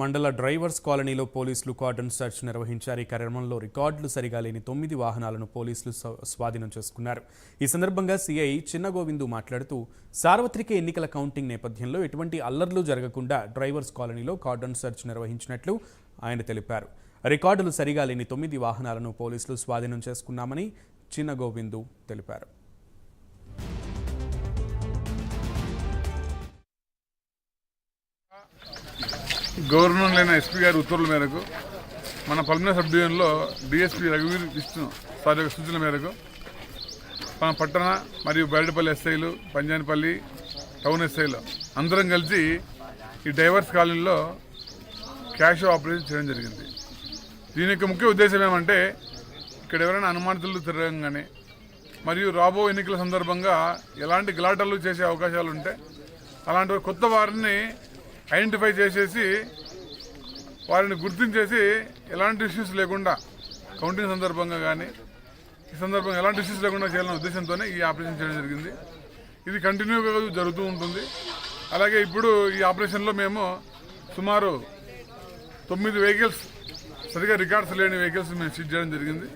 మండల డ్రైవర్స్ కాలనీలో పోలీసులు కార్డన్ సెర్చ్ నిర్వహించారు. ఈ కార్యక్రమంలో రికార్డులు సరిగా లేని తొమ్మిది వాహనాలను పోలీసులు స్వాధీనం చేసుకున్నారు. ఈ సందర్భంగా సిఐ చిన్న గోవిందు మాట్లాడుతూ సార్వత్రిక ఎన్నికల కౌంటింగ్ నేపథ్యంలో ఎటువంటి అల్లర్లు జరగకుండా డ్రైవర్స్ కాలనీలో కార్డన్ సెర్చ్ నిర్వహించినట్లు ఆయన తెలిపారు. రికార్డులు సరిగా లేని తొమ్మిది వాహనాలను పోలీసులు స్వాధీనం చేసుకున్నామని చిన్న గోవిందు తెలిపారు. గవర్నర్ లేని ఎస్పీ గారి ఉత్తర్వుల మేరకు మన పల్మిన సబ్ డివిజన్లో డిఎస్పీ రఘువీర్ విష్ణు సార్ యొక్క సూచనల మేరకు మన పట్టణ మరియు బయటపల్లి ఎస్ఐలు పంజానిపల్లి టౌన్ ఎస్ఐలు అందరం కలిసి ఈ డైవర్స్ కాలనీలో క్యాష్ ఆపరేషన్ చేయడం జరిగింది. దీని యొక్క ముఖ్య ఉద్దేశం ఏమంటే ఇక్కడ ఎవరైనా అనుమానితులు తిరగంగానే మరియు రాబో ఎన్నికల సందర్భంగా ఎలాంటి గలాటలు చేసే అవకాశాలు ఉంటే అలాంటి కొత్త వారిని ఐడెంటిఫై చేసేసి వారిని గుర్తించేసి ఎలాంటి ఇష్యూస్ లేకుండా కౌంటింగ్ సందర్భంగా కానీ ఈ సందర్భంగా ఎలాంటి ఇష్యూస్ లేకుండా చేయాలనే ఉద్దేశంతోనే ఈ ఆపరేషన్ చేయడం జరిగింది. ఇది కంటిన్యూగా జరుగుతూ ఉంటుంది. అలాగే ఇప్పుడు ఈ ఆపరేషన్లో మేము సుమారు తొమ్మిది వెహికల్స్ సరిగా రికార్డ్స్ లేని వెహికల్స్ మేము సీజ్ చేయడం జరిగింది.